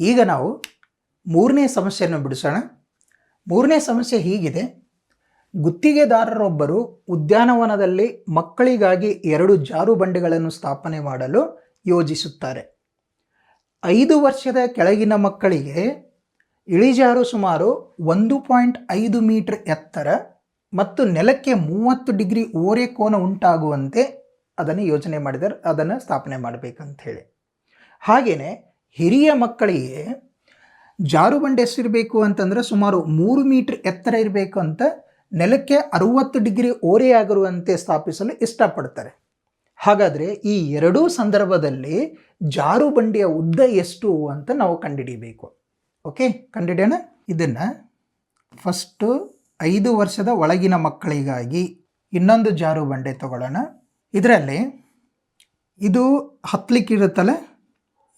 ಈಗ ನಾವು ಮೂರನೇ ಸಮಸ್ಯೆಯನ್ನು ಬಿಡಿಸೋಣ. ಮೂರನೇ ಸಮಸ್ಯೆ ಹೀಗಿದೆ. ಗುತ್ತಿಗೆದಾರರೊಬ್ಬರು ಉದ್ಯಾನವನದಲ್ಲಿ ಮಕ್ಕಳಿಗಾಗಿ ಎರಡು ಜಾರು ಬಂಡೆಗಳನ್ನು ಸ್ಥಾಪನೆ ಮಾಡಲು ಯೋಜಿಸುತ್ತಾರೆ. ಐದು ವರ್ಷದ ಕೆಳಗಿನ ಮಕ್ಕಳಿಗೆ ಇಳಿಜಾರು ಸುಮಾರು ಒಂದು ಪಾಯಿಂಟ್ ಐದು ಮೀಟರ್ ಎತ್ತರ ಮತ್ತು ನೆಲಕ್ಕೆ ಮೂವತ್ತು ಡಿಗ್ರಿ ಓರೆ ಕೋನ ಉಂಟಾಗುವಂತೆ ಅದನ್ನು ಯೋಚನೆ ಮಾಡಿದರೆ ಅದನ್ನು ಸ್ಥಾಪನೆ ಮಾಡಬೇಕಂತ ಹೇಳಿ. ಹಾಗೆಯೇ ಹಿರಿಯ ಮಕ್ಕಳಿಗೆ ಜಾರುಬಂಡೆ ಎಷ್ಟಿರಬೇಕು ಅಂತಂದರೆ ಸುಮಾರು ಮೂರು ಮೀಟ್ರ್ ಎತ್ತರ ಇರಬೇಕು ಅಂತ ನೆಲಕ್ಕೆ ಅರುವತ್ತು ಡಿಗ್ರಿ ಓರೆಯಾಗಿರುವಂತೆ ಸ್ಥಾಪಿಸಲು ಇಷ್ಟಪಡ್ತಾರೆ. ಹಾಗಾದರೆ ಈ ಎರಡೂ ಸಂದರ್ಭದಲ್ಲಿ ಜಾರುಬಂಡೆಯ ಉದ್ದ ಎಷ್ಟು ಅಂತ ನಾವು ಕಂಡುಹಿಡಿಯಬೇಕು ಓಕೆ, ಕಂಡುಹಿಡಿಯೋಣ? ಇದನ್ನು ಫಸ್ಟು ಐದು ವರ್ಷದ ಒಳಗಿನ ಮಕ್ಕಳಿಗಾಗಿ ಇನ್ನೊಂದು ಜಾರುಬಂಡೆ ತಗೊಳ್ಳೋಣ. ಇದರಲ್ಲಿ ಇದು ಹತ್ಲಿಕ್ಕಿರುತ್ತಲ್ಲ?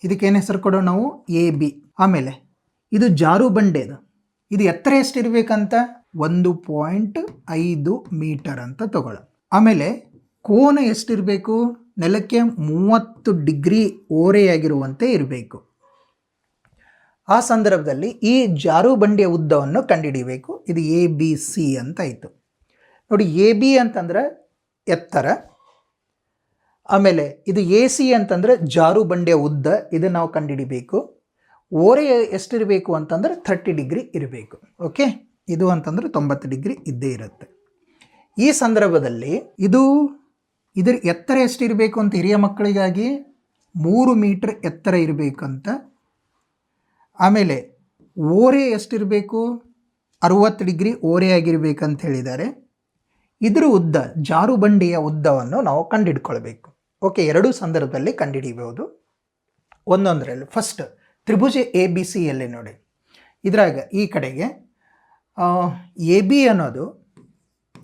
ಇದಕ್ಕೇನು ಹೆಸರು ಕೊಡೋಣ ನಾವು? A, B. ಆಮೇಲೆ, ಇದು ಜಾರು ಬಂಡೆದು ಇದು. ಎತ್ತರ ಎಷ್ಟಿರಬೇಕಂತ? ಒಂದು ಪಾಯಿಂಟ್ ಐದು ಮೀಟರ್ ಅಂತ ತಗೊಳ್ಳೋ ಆಮೇಲೆ, ಕೋನ ಎಷ್ಟಿರಬೇಕು? ನೆಲಕ್ಕೆ ಮೂವತ್ತು ಡಿಗ್ರಿ ಓರೆಯಾಗಿರುವಂತೆ ಇರಬೇಕು. ಆ ಸಂದರ್ಭದಲ್ಲಿ ಈ ಜಾರು ಬಂಡೆಯ ಉದ್ದವನ್ನು ಕಂಡುಹಿಡಿಯಬೇಕು ಇದು ಎ, ಬಿ, ಸಿ ಅಂತ ಆಯಿತು. ನೋಡಿ, ಎ, ಬಿ ಅಂತಂದ್ರೆ ಎತ್ತರ ಆಮೇಲೆ ಇದು ಎ ಸಿ ಅಂತಂದರೆ ಜಾರು ಬಂಡೆಯ ಉದ್ದ ಇದನ್ನು ನಾವು ಕಂಡುಹಿಡಿಬೇಕು ಓರೆ ಎಷ್ಟಿರಬೇಕು ಅಂತಂದ್ರೆ ಥರ್ಟಿ ಡಿಗ್ರಿ ಇರಬೇಕು. ಓಕೆ ಇದು ಅಂತಂದ್ರೆ ತೊಂಬತ್ತು ಡಿಗ್ರಿ ಇದ್ದೇ ಇರುತ್ತೆ. ಈ ಸಂದರ್ಭದಲ್ಲಿ ಇದು, ಇದರ ಎತ್ತರ ಎಷ್ಟಿರಬೇಕು ಅಂತ ಹಿರಿಯ ಮಕ್ಕಳಿಗಾಗಿ? ಮೂರು ಮೀಟ್ರ್ ಎತ್ತರ ಇರಬೇಕಂತ. ಆಮೇಲೆ ಓರೆ ಎಷ್ಟಿರಬೇಕು? ಅರುವತ್ತು ಡಿಗ್ರಿ ಓರೆ ಆಗಿರಬೇಕಂತ ಹೇಳಿದ್ದಾರೆ. ಇದರ ಉದ್ದ, ಜಾರು ಬಂಡಿಯ ಉದ್ದವನ್ನು ನಾವು ಕಂಡುಹಿಡ್ಕೊಳ್ಬೇಕು ಓಕೆ, ಎರಡೂ ಸಂದರ್ಭದಲ್ಲಿ ಕಂಡುಹಿಡಿಯಬಹುದು. ಒಂದೊಂದರಲ್ಲಿ ಫಸ್ಟ್ ತ್ರಿಭುಜ ಎ ಬಿ ಸಿಯಲ್ಲಿ ನೋಡಿ. ಇದ್ರಾಗ ಈ ಕಡೆಗೆ ಎ ಬಿ ಅನ್ನೋದು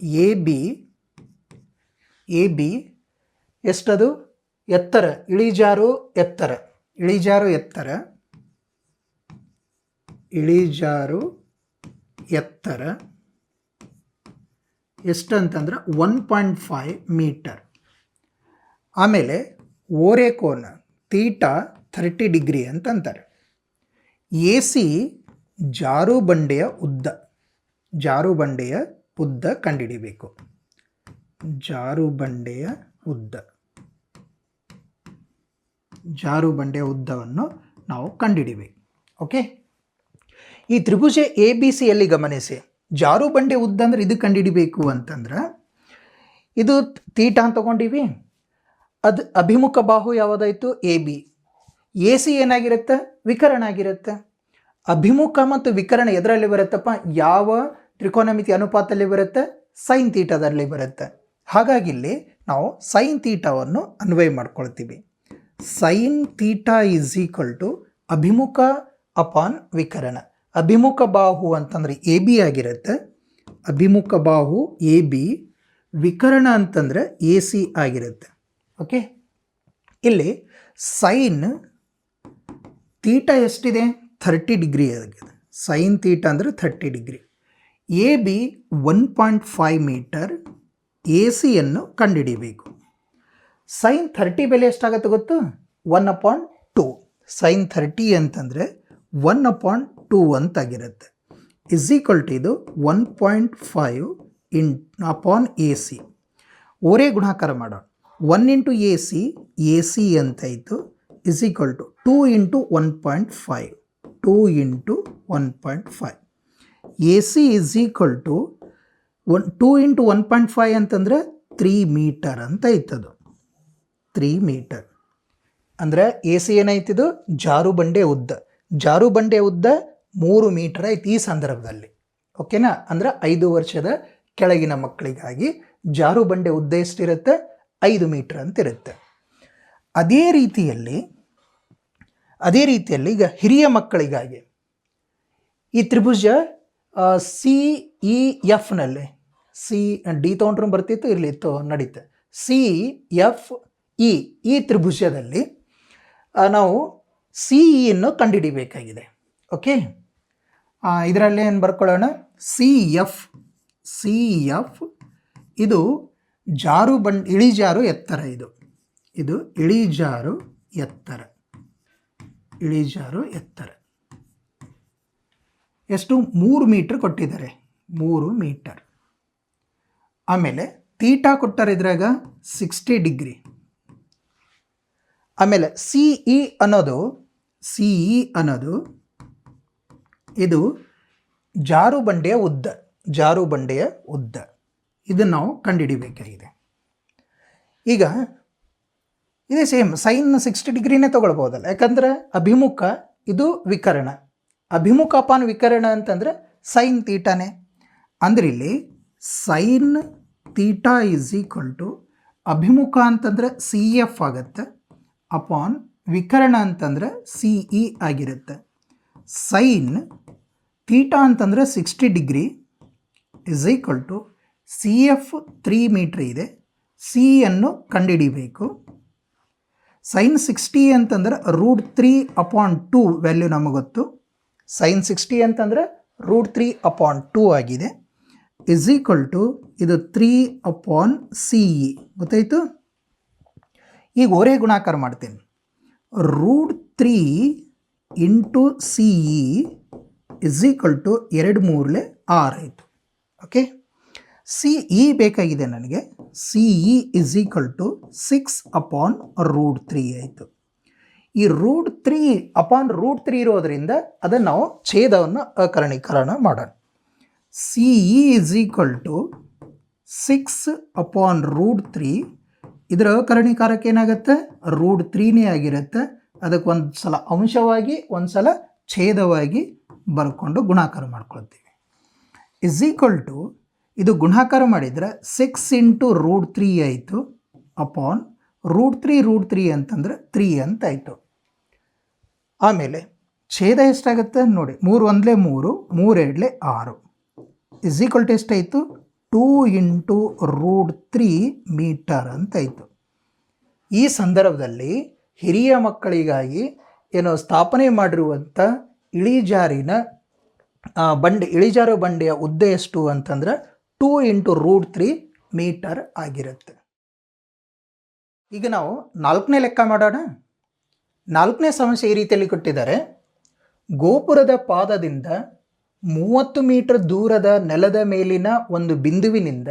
ಎ ಬಿ ಎ ಬಿ ಎಷ್ಟದು? ಎತ್ತರ, ಇಳಿಜಾರು ಎತ್ತರ. ಇಳಿಜಾರು ಎತ್ತರ ಇಳಿಜಾರು ಎತ್ತರ. ಎಷ್ಟಂತಂದ್ರೆ ಒನ್ ಪಾಯಿಂಟ್ ಫೈವ್ ಮೀಟರ್ ಆಮೇಲೆ ಓರೆಕೋನ ತೀಟ ಥರ್ಟಿ ಡಿಗ್ರಿ ಅಂತಂತಾರೆ. ಎ ಸಿ ಜಾರು ಬಂಡೆಯ ಉದ್ದ ಜಾರು ಬಂಡೆಯ ಉದ್ದ ಕಂಡುಹಿಡಿಬೇಕು ಜಾರು ಬಂಡೆಯ ಉದ್ದ. ಜಾರು ಬಂಡೆಯ ಉದ್ದವನ್ನು ನಾವು ಕಂಡುಹಿಡಿಬೇಕು ಓಕೆ? ಈ ತ್ರಿಭುಜ ಎ ಬಿ ಸಿಯಲ್ಲಿ ಗಮನಿಸಿ. ಜಾರು ಬಂಡೆ ಉದ್ದ ಅಂದ್ರೆ ಇದು ಕಂಡುಹಿಡಿಬೇಕು ಅಂತಂದ್ರೆ, ಇದು ತೀಟ ಅಂತ ತಗೊಂಡಿವಿ. ಅದು ಅಭಿಮುಖ ಬಾಹು ಯಾವುದಾಯಿತು? A B. ಎ ಸಿ ಏನಾಗಿರುತ್ತೆ? ವಿಕರಣ ಆಗಿರುತ್ತೆ. ಅಭಿಮುಖ ಮತ್ತು ವಿಕರಣ ಎದರಲ್ಲಿ ಬರುತ್ತಪ್ಪ? ಯಾವ ತ್ರಿಕೋನಮಿತಿ ಅನುಪಾತದಲ್ಲಿ ಬರುತ್ತೆ? ಸೈನ್ ತೀಟದಲ್ಲಿ ಬರುತ್ತೆ. ಹಾಗಾಗಿ ಇಲ್ಲಿ ನಾವು ಸೈನ್ ತೀಟವನ್ನು ಅನ್ವಯ ಮಾಡ್ಕೊಳ್ತೀವಿ. Sine theta is equal to ಅಭಿಮುಖ ಅಪಾನ್ ವಿಕರಣ. ಅಭಿಮುಖ ಬಾಹು ಅಂತಂದರೆ ಎ ಬಿ ಆಗಿರುತ್ತೆ. ಅಭಿಮುಖ ಬಾಹು ಎ ಬಿ. ವಿಕರಣ ಅಂತಂದರೆ ಎ ಸಿ ಆಗಿರುತ್ತೆ. ಓಕೆ ಇಲ್ಲಿ ಸೈನ್ ತೀಟ ಎಷ್ಟಿದೆ? ಥರ್ಟಿ ಡಿಗ್ರಿ ಆಗಿದೆ. ಸೈನ್ ತೀಟ ಅಂದರೆ thirty degree A B one point five metre A ಸಿಯನ್ನು ಕಂಡುಹಿಡಿಯಬೇಕು. ಸೈನ್ ಥರ್ಟಿ ಬೆಲೆ ಎಷ್ಟಾಗುತ್ತೆ ಗೊತ್ತು? One upon two sine thirty ಅಂತಂದರೆ ಒನ್ ಅಪಾಯಿಂಟ್ ಟೂ ಅಂತಾಗಿರುತ್ತೆ. ಇಸ್ ಈಕ್ವಲ್ ಟು ಇದು one point five in upon A C ಓರೇ ಗುಣಾಕಾರ ಮಾಡೋಣ. One into A C A C ಅಂತಾಯಿತು is equal to two into one point five two into one point five A C is equal to one two into one point five ಅಂತಂದರೆ three metre ಅಂತ ಇತ್ತದು three metre ಅಂದರೆ A C ಏನಾಯ್ತಿದು ಜಾರು ಬಂಡೆ ಉದ್ದ. ಜಾರು ಬಂಡೆ ಉದ್ದ ಮೂರು ಮೀಟರ್ ಐತಿ ಈ ಸಂದರ್ಭದಲ್ಲಿ. ಓಕೆನಾ ಅಂದರೆ ಐದು ವರ್ಷದ ಕೆಳಗಿನ ಮಕ್ಕಳಿಗಾಗಿ ಜಾರು ಬಂಡೆ ಉದ್ದ ಎಷ್ಟಿರುತ್ತೆ? ಐದು ಮೀಟ್ರ್ ಅಂತ ಇರುತ್ತೆ ಅದೇ ರೀತಿಯಲ್ಲಿ ಅದೇ ರೀತಿಯಲ್ಲಿ ಈಗ ಹಿರಿಯ ಮಕ್ಕಳಿಗಾಗಿ ಈ ತ್ರಿಭುಜ ಸಿ ಇ ಎಫ್ನಲ್ಲಿ ಸಿ ಡಿ ತೊಗೊಂಡ್ರೂ ಬರ್ತಿತ್ತು ಇರಲಿತ್ತು ನಡೀತೆ. ಸಿ ಎಫ್ ಇ ಈ ತ್ರಿಭುಜದಲ್ಲಿ ನಾವು ಸಿ ಇಯನ್ನು ಕಂಡುಹಿಡಿಬೇಕಾಗಿದೆ. ಓಕೆ? ಇದರಲ್ಲಿ ಏನು ಬರ್ಕೊಳ್ಳೋಣ? ಸಿ ಎಫ್ ಸಿ ಎಫ್ ಇದು ಜಾರು ಬಂಡ್ ಇಳಿಜಾರು ಎತ್ತರ ಇದು. ಇದು ಇಳಿಜಾರು ಎತ್ತರ. ಇಳಿಜಾರು ಎತ್ತರ. ಎಷ್ಟು? ಮೂರು ಮೀಟ್ರ್ ಕೊಟ್ಟಿದ್ದಾರೆ. ಮೂರು ಮೀಟರ್. ಆಮೇಲೆ ತೀಟಾ ಕೊಟ್ಟಾರೆ ಇದ್ರಾಗ ಸಿಕ್ಸ್ಟಿ ಡಿಗ್ರಿ. ಆಮೇಲೆ ಸಿ ಇ ಅನ್ನೋದು, ಸಿ ಇ ಅನ್ನೋದು ಇದು ಜಾರು ಬಂಡೆಯ ಉದ್ದ, ಜಾರು ಬಂಡೆಯ ಉದ್ದ. ಇದನ್ನು ನಾವು ಕಂಡುಹಿಡಿಬೇಕಾಗಿದೆ. ಈಗ ಇದೇ ಸೇಮ್ ಸೈನ್ ಸಿಕ್ಸ್ಟಿ ಡಿಗ್ರಿನೇ ತೊಗೊಳ್ಬೋದಲ್ಲ. ಯಾಕಂದ್ರೆ ಅಭಿಮುಖ ಇದು ವಿಕರಣ. ಅಭಿಮುಖ ಅಪಾನ್ ವಿಕರಣ ಅಂತಂದ್ರೆ ಸೈನ್ ತೀಟಾನೇ ಅಂದರೆ ಇಲ್ಲಿ sine theta is equal to ಅಭಿಮುಖ ಅಂತಂದ್ರೆ ಸಿ ಎಫ್ ಆಗುತ್ತೆ ಅಪಾನ್ ವಿಕರಣ ಅಂತಂದ್ರೆ ಸಿ ಇ ಆಗಿರುತ್ತೆ. ಸೈನ್ ತೀಟಾ ಅಂತಂದ್ರೆ sixty degree is equal to C F three metre ಇದೆ. ಸಿ ಅನ್ನು ಕಂಡುಹಿಡಿಬೇಕು. ಸೈನ್ ಸಿಕ್ಸ್ಟಿ ಅಂತಂದ್ರೆ root three upon two value ನಮಗೆ ಗೊತ್ತು. ಸೈನ್ ಸಿಕ್ಸ್ಟಿ ಅಂತಂದ್ರೆ ರೂಟ್ ತ್ರೀ ಅಪಾನ್ ಟೂ ಆಗಿದೆ. ಇಸ್ ಈಕ್ವಲ್ ಟು ಇದು ತ್ರೀ ಅಪಾನ್ ಸಿ ಇ ಗೊತ್ತಾಯಿತು? ಈಗ ಒರೇ ಗುಣಾಕಾರ ಮಾಡ್ತೀನಿ. Root three into C E is equal to ಎರಡು ಮೂರಲೆ ಆರು ಆಯಿತು. ಓಕೆ ಸಿ ಇ ಬೇಕಾಗಿದೆ ನನಗೆ. C E is equal to six upon root three ಆಯಿತು. ಈ root three upon root three ಇರೋದ್ರಿಂದ ಅದನ್ನು ನಾವು ಛೇದವನ್ನು ಅಕರಣೀಕರಣ ಮಾಡೋಣ. C E is equal to six upon root three ಇದರ ಅಕರಣೀಕಾರಕ್ಕೆ ಏನಾಗುತ್ತೆ? ರೂಟ್ ತ್ರೀನೇ ಆಗಿರುತ್ತೆ. ಅದಕ್ಕೆ ಒಂದು ಸಲ ಅಂಶವಾಗಿ ಒಂದು ಸಲ ಛೇದವಾಗಿ ಬರ್ಕೊಂಡು ಗುಣಾಕಾರ ಮಾಡ್ಕೊಳ್ತೀವಿ. ಇಸ್ ಈಕ್ವಲ್ ಟು ಇದು ಗುಣಾಕಾರ ಮಾಡಿದರೆ ಸಿಕ್ಸ್ ಇಂಟು ರೂಟ್ ತ್ರೀ ಆಯಿತು. Upon root three root three ಅಂತಂದರೆ ತ್ರೀ ಅಂತ ಆಯಿತು. ಆಮೇಲೆ ಛೇದ ಎಷ್ಟಾಗುತ್ತೆ ನೋಡಿ, ಮೂರು ಒಂದಲೇ ಮೂರು ಮೂರೆರಡಲೆ ಆರು. ಇಸ್ ಈಕ್ವಲ್ ಟು ಎಷ್ಟಾಯಿತು two into root three metre ಅಂತಾಯಿತು ಈ ಸಂದರ್ಭದಲ್ಲಿ ಹಿರಿಯ ಮಕ್ಕಳಿಗಾಗಿ ಏನೋ ಸ್ಥಾಪನೆ ಮಾಡಿರುವಂಥ ಇಳಿಜಾರಿನ ಬಂಡೆ, ಇಳಿಜಾರು ಬಂಡೆಯ ಉದ್ದ ಎಷ್ಟು ಅಂತಂದ್ರೆ two into root three metre ಆಗಿರುತ್ತೆ. ಈಗ ನಾವು ನಾಲ್ಕನೇ ಲೆಕ್ಕ ಮಾಡೋಣ. ನಾಲ್ಕನೇ ಸಮಸ್ಯೆ ಈ ರೀತಿಯಲ್ಲಿ ಕೊಟ್ಟಿದ್ದಾರೆ. ಗೋಪುರದ ಪಾದದಿಂದ ಮೂವತ್ತು ಮೀಟರ್ ದೂರದ ನೆಲದ ಮೇಲಿನ ಒಂದು ಬಿಂದುವಿನಿಂದ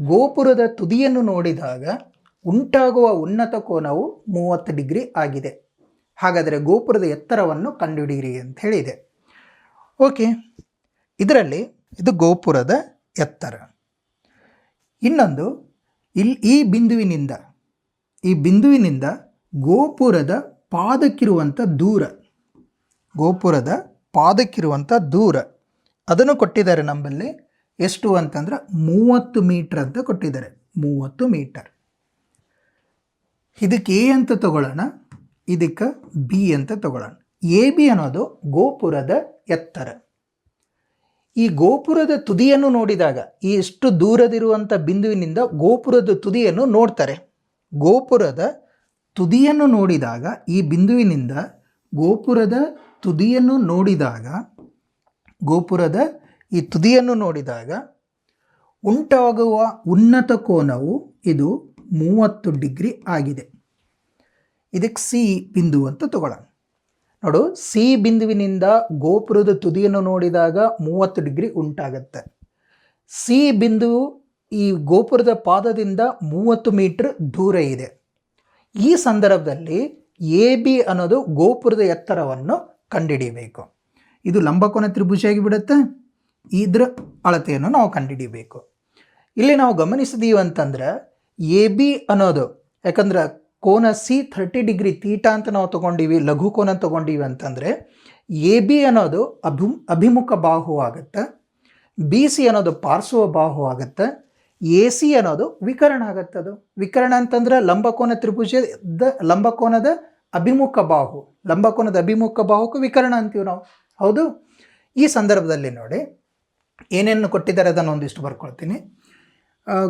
ಗೋಪುರದ ತುದಿಯನ್ನು ನೋಡಿದಾಗ ಉಂಟಾಗುವ ಉನ್ನತ ಕೋನವು ಮೂವತ್ತು ಡಿಗ್ರಿ ಆಗಿದೆ. ಹಾಗಾದರೆ ಗೋಪುರದ ಎತ್ತರವನ್ನು ಕಂಡುಹಿಡಿಯಿರಿ ಅಂತ ಹೇಳಿದೆ. ಓಕೆ. ಇದರಲ್ಲಿ ಇದು ಗೋಪುರದ ಎತ್ತರ. ಇನ್ನೊಂದು ಇಲ್ಲಿ ಈ ಬಿಂದುವಿನಿಂದ ಈ ಬಿಂದುವಿನಿಂದ ಗೋಪುರದ ಪಾದಕ್ಕಿರುವಂಥ ದೂರ, ಗೋಪುರದ ಪಾದಕ್ಕಿರುವಂಥ ದೂರ. ಅದನ್ನು ಕೊಟ್ಟಿದ್ದಾರೆ ನಮ್ಮಲ್ಲಿ ಎಷ್ಟು ಅಂತಂದ್ರೆ ಮೂವತ್ತು ಮೀಟ್ರ್ ಅಂತ ಕೊಟ್ಟಿದ್ದಾರೆ, ಮೂವತ್ತು ಮೀಟರ್. ಇದಕ್ಕೆ ಎ ಅಂತ ತಗೊಳ್ಳೋಣ, ಇದಕ್ಕೆ ಬಿ ಅಂತ ತಗೊಳ್ಳೋಣ. ಎ, ಬಿ ಅನ್ನೋದು ಗೋಪುರದ ಎತ್ತರ. ಈ ಗೋಪುರದ ತುದಿಯನ್ನು ನೋಡಿದಾಗ, ಈ ಎಷ್ಟು ದೂರದಿರುವಂಥ ಬಿಂದುವಿನಿಂದ ಗೋಪುರದ ತುದಿಯನ್ನು ನೋಡ್ತಾರೆ. ಗೋಪುರದ ತುದಿಯನ್ನು ನೋಡಿದಾಗ, ಈ ಬಿಂದುವಿನಿಂದ ಗೋಪುರದ ತುದಿಯನ್ನು ನೋಡಿದಾಗ, ಗೋಪುರದ ಈ ತುದಿಯನ್ನು ನೋಡಿದಾಗ ಉಂಟಾಗುವ ಉನ್ನತ ಕೋನವು ಇದು ಮೂವತ್ತು ಡಿಗ್ರಿ ಆಗಿದೆ. ಇದಕ್ಕೆ ಸಿ ಬಿಂದು ಅಂತ ತಗೊಳ್ಳೋಣ. ನೋಡು ಸಿ ಬಿಂದುವಿನಿಂದ ಗೋಪುರದ ತುದಿಯನ್ನು ನೋಡಿದಾಗ ಮೂವತ್ತು ಡಿಗ್ರಿ ಉಂಟಾಗತ್ತೆ. ಸಿ ಬಿಂದು ಈ ಗೋಪುರದ ಪಾದದಿಂದ ಮೂವತ್ತು ಮೀಟರ್ ದೂರ ಇದೆ. ಈ ಸಂದರ್ಭದಲ್ಲಿ ಎ ಬಿ ಅನ್ನೋದು ಗೋಪುರದ ಎತ್ತರವನ್ನು ಕಂಡುಹಿಡಿಯಬೇಕು ಇದು ಲಂಬಕೋನ ತ್ರಿಭುಜ ಆಗಿಬಿಡುತ್ತೆ ಇದ್ರ ಅಳತೆಯನ್ನು ನಾವು ಕಂಡುಹಿಡಿಯಬೇಕು ಇಲ್ಲಿ ನಾವು ಗಮನಿಸಿದೀವಿ ಅಂತಂದ್ರೆ ಎ ಬಿ ಅನ್ನೋದು, ಯಾಕಂದ್ರೆ ಕೋನ ಸಿ ಥರ್ಟಿ ಡಿಗ್ರಿ ತೀಟ ಅಂತ ನಾವು ತಗೊಂಡೀವಿ, ಲಘು ಕೋನ ತಗೊಂಡೀವಿ ಅಂತಂದರೆ ಎ ಬಿ ಅನ್ನೋದು ಅಭಿ, ಅಭಿಮುಖ ಬಾಹು ಆಗುತ್ತೆ, ಬಿ ಸಿ ಅನ್ನೋದು ಪಾರ್ಶ್ವ ಬಾಹು ಆಗುತ್ತೆ, ಎ ಸಿ ಅನ್ನೋದು ವಿಕರಣ ಆಗುತ್ತೆ ಅದು. ವಿಕರಣ ಅಂತಂದ್ರೆ ಲಂಬಕೋನ ತ್ರಿಭುಜದ ಲಂಬಕೋನದ ಅಭಿಮುಖ ಬಾಹು. ಲಂಬಕೋನದ ಅಭಿಮುಖ ಬಾಹುಕ್ಕೆ ವಿಕರಣ ಅಂತೀವಿ ನಾವು. ಹೌದು? ಈ ಸಂದರ್ಭದಲ್ಲಿ ನೋಡಿ, ಏನೇನು ಕೊಟ್ಟಿದ್ದಾರೆ ಅದನ್ನು ಒಂದಿಷ್ಟು ಬರ್ಕೊಳ್ತೀನಿ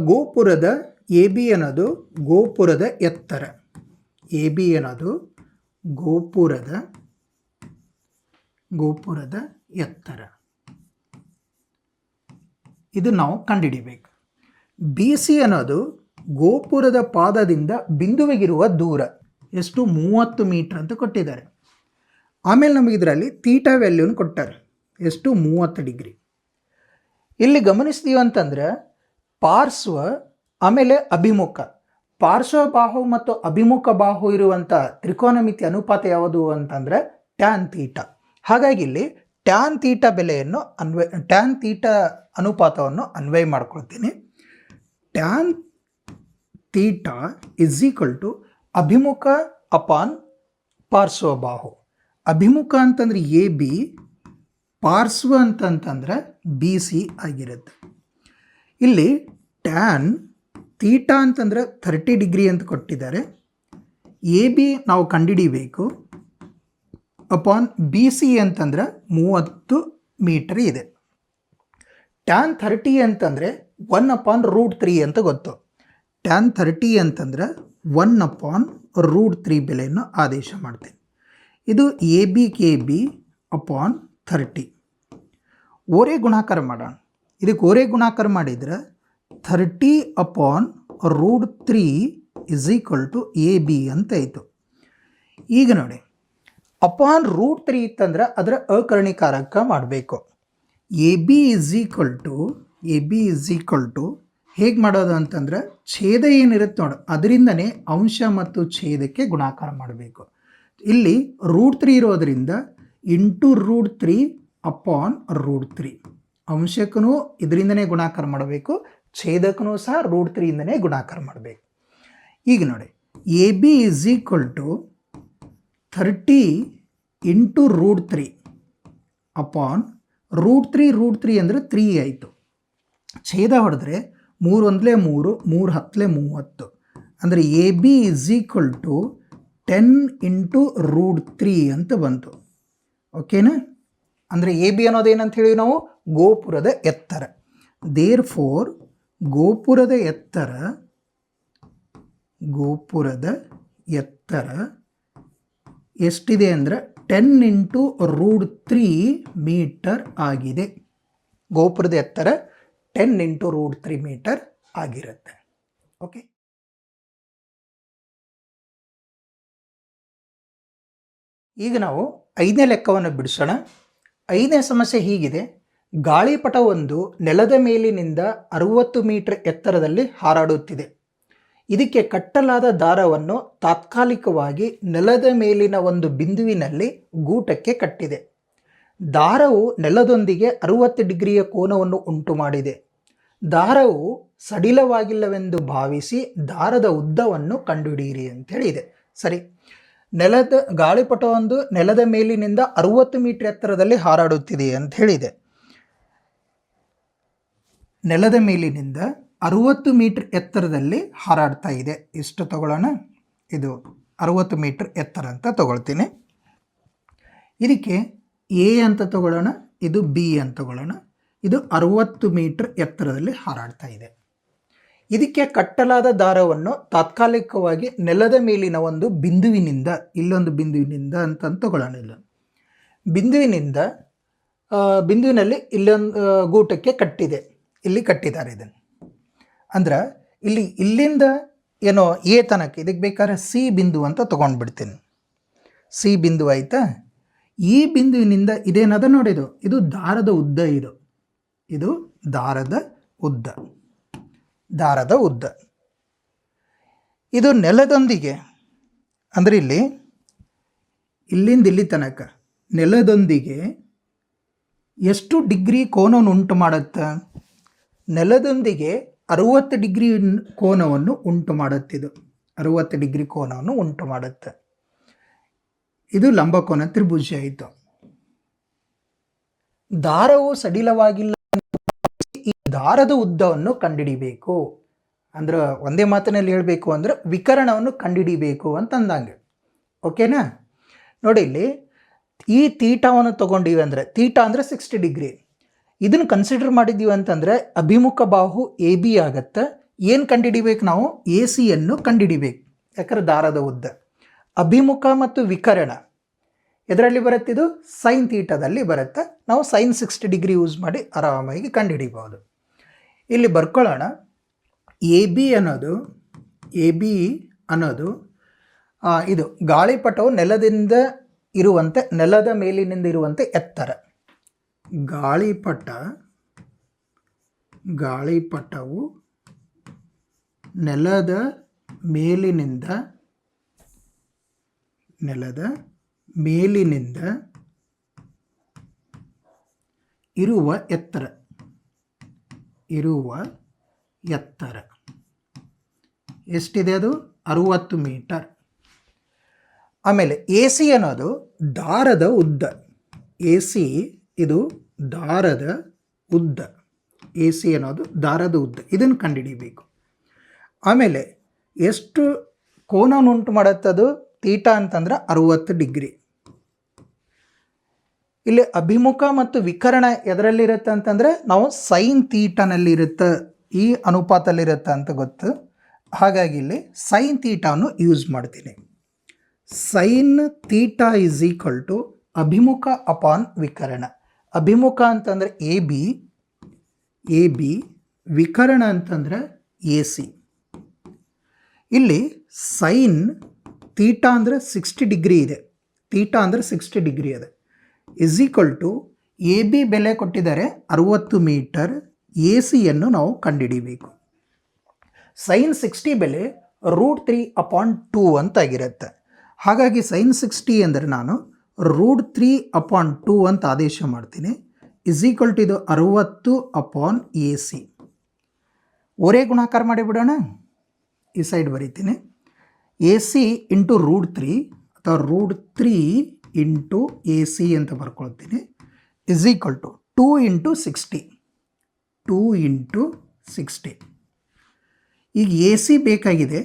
ಗೋಪುರದ ಎ ಬಿ ಅನ್ನೋದು ಗೋಪುರದ ಎತ್ತರ. ಎ ಬಿ ಅನ್ನೋದು ಗೋಪುರದ ಗೋಪುರದ ಎತ್ತರ. ಇದು ನಾವು ಕಂಡುಹಿಡಿಬೇಕು. ಬಿ ಸಿ ಅನ್ನೋದು ಗೋಪುರದ ಪಾದದಿಂದ ಬಿಂದುವಿಗಿರುವ ದೂರ. ಎಷ್ಟು? ಮೂವತ್ತು ಮೀಟ್ರ್ ಅಂತ ಕೊಟ್ಟಿದ್ದಾರೆ. ಆಮೇಲೆ ನಮಗೆ ಇದರಲ್ಲಿ ತೀಟಾ ವ್ಯಾಲ್ಯೂನ ಕೊಟ್ಟಾರೆ. ಎಷ್ಟು? ಮೂವತ್ತು ಡಿಗ್ರಿ. ಇಲ್ಲಿ ಗಮನಿಸ್ತೀವಿ ಅಂತಂದ್ರೆ ಪಾರ್ಶ್ವ ಆಮೇಲೆ ಅಭಿಮುಖ. ಪಾರ್ಶ್ವಬಾಹು ಮತ್ತು ಅಭಿಮುಖ ಬಾಹು ಇರುವಂಥ ತ್ರಿಕೋನಮಿತಿ ಅನುಪಾತ ಯಾವುದು ಅಂತಂದ್ರೆ ಟ್ಯಾನ್ ತೀಟ ಹಾಗಾಗಿ ಇಲ್ಲಿ ಟ್ಯಾನ್ ತೀಟ ಬೆಲೆಯನ್ನು ಅನ್ವಯ ಟ್ಯಾನ್ ತೀಟ ಅನುಪಾತವನ್ನು ಅನ್ವಯ ಮಾಡ್ಕೊಳ್ತೀನಿ. Tan theta is equal to ಅಭಿಮುಖ ಅಪಾನ್ ಪಾರ್ಶ್ವಬಾಹು. ಅಭಿಮುಖ ಅಂತಂದ್ರೆ ಎ ಬಿ ಪಾರ್ಶ್ವ ಅಂತಂತಂದರೆ ಬಿ ಸಿ ಆಗಿರುತ್ತೆ. ಇಲ್ಲಿ ಟ್ಯಾನ್ ತೀಟ ಅಂತಂದರೆ ಥರ್ಟಿ ಡಿಗ್ರಿ ಅಂತ ಕೊಟ್ಟಿದ್ದಾರೆ. ಎ ಬಿ ನಾವು ಕಂಡುಹಿಡಿಬೇಕು. ಅಪಾನ್ ಬಿ ಸಿ ಅಂತಂದ್ರೆ ಮೂವತ್ತು ಮೀಟರ್ ಇದೆ. ಟ್ಯಾನ್ ಥರ್ಟಿ ಅಂತಂದರೆ ಒನ್ ಅಪಾನ್ ರೂಟ್ ತ್ರೀ ಅಂತ ಗೊತ್ತು. ಟ್ಯಾನ್ ಥರ್ಟಿ ಅಂತಂದ್ರೆ ಒನ್ ಅಪಾನ್ ರೂಟ್ ತ್ರೀ ಬೆಲೆಯನ್ನು ಆದೇಶ ಮಾಡ್ತೇನೆ. ಇದು A B, K B upon thirty. ಓರೆ ಗುಣಾಕಾರ ಮಾಡೋಣ. ಇದಕ್ಕೆ ಓರೆ ಗುಣಾಕಾರ ಮಾಡಿದರೆ thirty upon root three is equal to A B ಅಂತ ಆಯಿತು. ಈಗ ನೋಡಿ ಅಪಾನ್ ರೂಟ್ ತ್ರೀ ಇತ್ತಂದ್ರೆ ಅದರ ಅಕರ್ಣೀಕಾರಕ ಮಾಡಬೇಕು. A B is equal to A B is equal to ಹೇಗೆ ಮಾಡೋದು ಅಂತಂದ್ರೆ ಛೇದ ಏನಿರುತ್ತೆ ನೋಡು, ಅದರಿಂದನೇ ಅಂಶ ಮತ್ತು ಛೇದಕ್ಕೆ ಗುಣಾಕಾರ ಮಾಡಬೇಕು. ಇಲ್ಲಿ ರೂಟ್ ತ್ರೀ ಇರೋದರಿಂದ into root three upon root three ಅಂಶಕ್ಕೂ ಇದರಿಂದನೇ ಗುಣಾಕಾರ ಮಾಡಬೇಕು ಛೇದಕ್ಕೂ ಸಹ ರೂಟ್ ತ್ರೀಯಿಂದನೇ ಗುಣಾಕಾರ ಮಾಡಬೇಕು. ಈಗ ನೋಡಿ A B is equal to thirty into root three upon root three root three ಅಂದರೆ ತ್ರೀ ಆಯಿತು. ಛೇದ ಹೊಡೆದ್ರೆ ಮೂರು ಒಂದಲೇ ಮೂರು ಮೂರು ಹತ್ತಲೇ ಮೂವತ್ತು. ಅಂದರೆ A B is equal to ten into root three ಅಂತ ಬಂತು. ಓಕೆನಾ ಅಂದರೆ ಎ ಬಿ ಅನ್ನೋದೇನಂತ ಹೇಳಿ ನಾವು? ಗೋಪುರದ ಎತ್ತರ. ದೇರ್ ಫೋರ್ ಗೋಪುರದ ಎತ್ತರ ಗೋಪುರದ ಎತ್ತರ ಎಷ್ಟಿದೆ ಅಂದರೆ ten into root three metre ಆಗಿದೆ. ಗೋಪುರದ ಎತ್ತರ ten into root three metre ಆಗಿರುತ್ತೆ. ಓಕೆ ಈಗ ನಾವು ಐದನೇ ಲೆಕ್ಕವನ್ನು ಬಿಡಿಸೋಣ. ಐದನೇ ಸಮಸ್ಯೆ ಹೀಗಿದೆ. ಗಾಳಿಪಟವೊಂದು ನೆಲದ ಮೇಲಿನಿಂದ ಅರುವತ್ತು ಮೀಟರ್ ಎತ್ತರದಲ್ಲಿ ಹಾರಾಡುತ್ತಿದೆ. ಇದಕ್ಕೆ ಕಟ್ಟಲಾದ ದಾರವನ್ನು ತಾತ್ಕಾಲಿಕವಾಗಿ ನೆಲದ ಮೇಲಿನ ಒಂದು ಬಿಂದುವಿನಲ್ಲಿ ಗೂಟಕ್ಕೆ ಕಟ್ಟಿದೆ. ದಾರವು ನೆಲದೊಂದಿಗೆ ಅರುವತ್ತು ಡಿಗ್ರಿಯ ಕೋನವನ್ನು ಉಂಟು ಮಾಡಿದೆ ದಾರವು ಸಡಿಲವಾಗಿಲ್ಲವೆಂದು ಭಾವಿಸಿ ದಾರದ ಉದ್ದವನ್ನು ಕಂಡುಹಿಡಿಯಿರಿ ಅಂತ ಹೇಳಿದೆ ಸರಿ. ನೆಲದ ಗಾಳಿಪಟವೊಂದು ನೆಲದ ಮೇಲಿನಿಂದ ಅರುವತ್ತು ಮೀಟರ್ ಎತ್ತರದಲ್ಲಿ ಹಾರಾಡುತ್ತಿದೆ ಅಂತ ಹೇಳಿದೆ ನೆಲದ ಮೇಲಿನಿಂದ ಅರುವತ್ತು ಮೀಟರ್ ಎತ್ತರದಲ್ಲಿ ಹಾರಾಡ್ತಾ ಇದೆ. ಎಷ್ಟು ತಗೊಳ್ಳೋಣ? ಇದು ಅರುವತ್ತು ಮೀಟರ್ ಎತ್ತರ ಅಂತ ತಗೊಳ್ತೀನಿ. ಇದಕ್ಕೆ ಎ ಅಂತ ತಗೊಳ್ಳೋಣ, ಇದು ಬಿ ಅಂತ ತಗೊಳ್ಳೋಣ. ಇದು ಅರುವತ್ತು ಮೀಟರ್ ಎತ್ತರದಲ್ಲಿ ಹಾರಾಡ್ತಾ ಇದೆ. ಇದಕ್ಕೆ ಕಟ್ಟಲಾದ ದಾರವನ್ನು ತಾತ್ಕಾಲಿಕವಾಗಿ ನೆಲದ ಮೇಲಿನ ಒಂದು ಬಿಂದುವಿನಿಂದ, ಇಲ್ಲೊಂದು ಬಿಂದುವಿನಿಂದ ಅಂತ ತಗೊಳ್ಳೋಣ ಇಲ್ಲ. ಬಿಂದುವಿನಿಂದ ಬಿಂದುವಿನಲ್ಲಿ ಇಲ್ಲೊಂದು ಗೂಟಕ್ಕೆ ಕಟ್ಟಿದೆ. ಇಲ್ಲಿ ಕಟ್ಟಿದ್ದಾರೆ ಇದನ್ನು. ಅಂದ್ರೆ ಇಲ್ಲಿ ಇಲ್ಲಿಂದ ಏನೋ ಎ ತನಕ ಇದಕ್ಕೆ ಬೇಕಾದ್ರೆ ಸಿ ಬಿಂದು ಅಂತ ತೊಗೊಂಡ್ಬಿಡ್ತೀನಿ. ಸಿ ಬಿಂದು ಆಯಿತಾ? ಈ ಬಿಂದುವಿನಿಂದ ಇದೇನದ ನೋಡಿದು ಇದು ದಾರದ ಉದ್ದ ಇದು. ಇದು ದಾರದ ಉದ್ದ. ದಾರದ ಉದ್ದ. ಇದು ನೆಲದೊಂದಿಗೆ, ಅಂದರೆ ಇಲ್ಲಿ, ಇಲ್ಲಿಂದ ಇಲ್ಲಿ ತನಕ ನೆಲದೊಂದಿಗೆ ಎಷ್ಟು ಡಿಗ್ರಿ ಕೋನವನ್ನು ಉಂಟು ಮಾಡುತ್ತೆ? ನೆಲದೊಂದಿಗೆ ಅರುವತ್ತು ಡಿಗ್ರಿ ಕೋನವನ್ನು ಉಂಟು ಮಾಡುತ್ತಿದ್ದು ಅರುವತ್ತು ಡಿಗ್ರಿ ಕೋನವನ್ನು ಉಂಟು ಮಾಡುತ್ತೆ. ಇದು ಲಂಬಕೋನ ತ್ರಿಭುಜ ಆಯಿತು ದಾರವು ಸಡಿಲವಾಗಿಲ್ಲ. ಈ ದಾರದ ಉದ್ದವನ್ನು ಕಂಡುಹಿಡಿಬೇಕು ಅಂದ್ರೆ ಒಂದೇ ಮಾತಿನಲ್ಲಿ ಹೇಳಬೇಕು ಅಂದ್ರೆ ವಿಕರಣವನ್ನು ಕಂಡುಹಿಡಿಬೇಕು ಅಂತ ಅಂದಂಗೆ ಓಕೆನಾ? ನೋಡಿ ಇಲ್ಲಿ ಈ ತೀಟವನ್ನು ತಗೊಂಡಿವೆ ಅಂದರೆ ತೀಟ ಅಂದರೆ ಸಿಕ್ಸ್ಟಿ ಡಿಗ್ರಿ. ಇದನ್ನು ಕನ್ಸಿಡರ್ ಮಾಡಿದ್ದೀವಿ ಅಂತಂದರೆ ಅಭಿಮುಖ ಬಾಹು ಎ ಬಿ ಆಗತ್ತೆ. ಏನು ಕಂಡುಹಿಡಿಬೇಕು ನಾವು? ಎ ಸಿಯನ್ನು ಕಂಡುಹಿಡಿಬೇಕು ಯಾಕಂದ್ರೆ ದಾರದ ಉದ್ದ. ಅಭಿಮುಖ ಮತ್ತು ವಿಕರಣ. ಇದರಲ್ಲಿ ಬರುತ್ತೆ ಇದು? ಸೈನ್ ತೀಟದಲ್ಲಿ ಬರುತ್ತೆ. ನಾವು ಸೈನ್ ಸಿಕ್ಸ್ಟಿ ಡಿಗ್ರಿ ಯೂಸ್ ಮಾಡಿ ಆರಾಮಾಗಿ ಕಂಡುಹಿಡಿಬೋದು ಇಲ್ಲಿ ಬರ್ಕೊಳ್ಳೋಣ. ಎ ಬಿ ಅನ್ನೋದು ಎ ಬಿ ಅನ್ನೋದು ಇದು ಗಾಳಿಪಟವು ನೆಲದಿಂದ ಇರುವಂತೆ, ನೆಲದ ಮೇಲಿನಿಂದ ಇರುವಂತೆ ಎತ್ತರ. ಗಾಳಿಪಟ, ಗಾಳಿಪಟವು ನೆಲದ ಮೇಲಿನಿಂದ ನೆಲದ ಮೇಲಿನಿಂದ ಇರುವ ಎತ್ತರ ಇರುವ ಎತ್ತರ. ಎಷ್ಟಿದೆ ಅದು? ಅರುವತ್ತು ಮೀಟರ್. ಆಮೇಲೆ ಎ ಸಿ ಅನ್ನೋದು ದಾರದ ಉದ್ದ. ಎ ಸಿ ಇದು ದಾರದ ಉದ್ದ. ಎ ಸಿ ಅನ್ನೋದು ದಾರದ ಉದ್ದ. ಇದನ್ನು ಕಂಡುಹಿಡಿಯಬೇಕು ಆಮೇಲೆ ಎಷ್ಟು ಕೋನವನ್ನುಂಟು ಮಾಡುತ್ತದು ತೀಟ ಅಂತಂದ್ರೆ ಅರುವತ್ತು ಡಿಗ್ರಿ. ಇಲ್ಲಿ ಅಭಿಮುಖ ಮತ್ತು ವಿಕರಣ ಎದರಲ್ಲಿರುತ್ತೆ ಅಂತಂದರೆ ನಾವು ಸೈನ್ ತೀಟನಲ್ಲಿರುತ್ತೆ ಈ ಅನುಪಾತದಲ್ಲಿರುತ್ತೆ ಅಂತ ಗೊತ್ತು. ಹಾಗಾಗಿ ಇಲ್ಲಿ ಸೈನ್ ತೀಟಾವನ್ನು ಯೂಸ್ ಮಾಡ್ತೀನಿ. Sine theta is equal to ಅಭಿಮುಖ ಅಪಾನ್ ವಿಕರಣ. ಅಭಿಮುಖ ಅಂತಂದರೆ ಎ ಬಿ ಎ ಬಿ, ವಿಕರಣ ಅಂತಂದ್ರೆ ಎ ಸಿ. ಇಲ್ಲಿ ಸೈನ್ ತೀಟಾ ಅಂದರೆ ಸಿಕ್ಸ್ಟಿ ಡಿಗ್ರಿ ಇದೆ. ತೀಟಾ ಅಂದರೆ ಸಿಕ್ಸ್ಟಿ ಡಿಗ್ರಿ ಇದೆ is equal to A B ಬೆಲೆ ಕೊಟ್ಟಿದ್ದಾರೆ ಅರುವತ್ತು ಮೀಟರ್ ಎ ಸಿಯನ್ನು ನಾವು ಕಂಡುಹಿಡಿಬೇಕು. ಸೈನ್ ಸಿಕ್ಸ್ಟಿ ಬೆಲೆ ರೂಟ್ ತ್ರೀ ಅಪಾಯಿಂಟ್ ಟೂ ಅಂತಾಗಿರುತ್ತೆ ಹಾಗಾಗಿ ಸೈನ್ ಸಿಕ್ಸ್ಟಿ ಅಂದರೆ ನಾನು ರೂಟ್ ತ್ರೀ ಅಪಾನ್ ಟೂ ಅಂತ ಆದೇಶ ಮಾಡ್ತೀನಿ. ಇಸ್ ಈಕ್ವಲ್ ಟು ಇದು ಅರುವತ್ತು ಅಪಾನ್ ಎ ಸಿ ಒರೇ ಗುಣಾಕಾರ ಮಾಡಿಬಿಡೋಣ ಈ ಸೈಡ್ ಬರೀತೀನಿ. A C into root three ಅಥವಾ root three into A C ಅಂತ ಬರ್ಕೊಳ್ತೀನಿ. Is equal to two into sixty two into sixty ಈಗ ಎ ಸಿ ಬೇಕಾಗಿದೆ.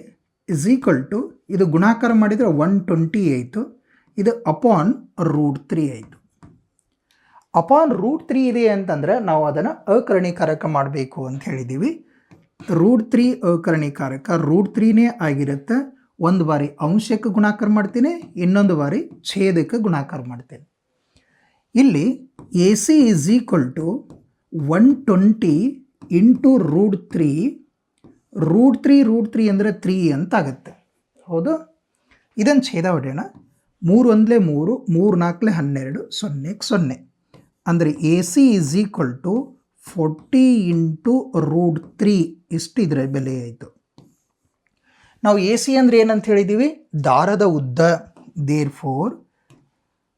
ಇಸ್ ಈಕ್ವಲ್ ಟು ಇದು ಗುಣಾಕಾರ ಮಾಡಿದರೆ ಒನ್ ಟ್ವೆಂಟಿ ಆಯಿತು ಇದು ಅಪಾನ್ ರೂಟ್ ತ್ರೀ ಆಯಿತು. ಅಪಾನ್ ರೂಟ್ ತ್ರೀ ಇದೆ ಅಂತಂದರೆ ನಾವು ಅದನ್ನು ಅಕರ್ಣೀಕಾರಕ ಮಾಡಬೇಕು ಅಂತ ಹೇಳಿದ್ದೀವಿ ರೂಟ್ ತ್ರೀ ಅಕರ್ಣೀಕಾರಕ ರೂಟ್ ತ್ರೀನೇ ಆಗಿರುತ್ತೆ. ಒಂದು ಬಾರಿ ಅಂಶಕ್ಕೆ ಗುಣಾಕಾರ ಮಾಡ್ತೀನಿ, ಇನ್ನೊಂದು ಬಾರಿ ಛೇದಕ್ಕೆ ಗುಣಾಕಾರ ಮಾಡ್ತೀನಿ. ಇಲ್ಲಿ A C is equal to one twenty into root three root three root three ಅಂದರೆ ತ್ರೀ ಅಂತ ಆಗುತ್ತೆ. ಹೌದು? ಇದನ್ನು ಛೇದ ಹೊಡೆಯೋಣ. ಮೂರು ಒಂದಲೇ ಮೂರು ಮೂರು ನಾಲ್ಕಲೆ ಹನ್ನೆರಡು ಸೊನ್ನೆಗೆ ಸೊನ್ನೆ. ಅಂದರೆ A C is equal to forty into root three ಇಷ್ಟು ಇದರ ಬೆಲೆ ಆಯಿತು. ನಾವು ಎ ಸಿ ಅಂದರೆ ಏನಂತ ಹೇಳಿದ್ದೀವಿ ದಾರದ ಉದ್ದ. ದೇರ್ ಫೋರ್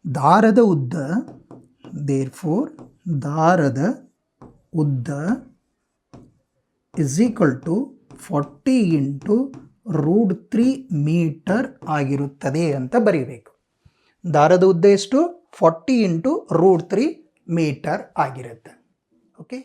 ದಾರದ ಉದ್ದ ದೇರ್ ಫೋರ್ ದಾರದ ಉದ್ದ is equal to forty into root three metre ಆಗಿರುತ್ತದೆ ಅಂತ ಬರೀಬೇಕು. ದಾರದ ಉದ್ದ ಎಷ್ಟು? Forty into root three metre ಆಗಿರುತ್ತೆ. ಓಕೆ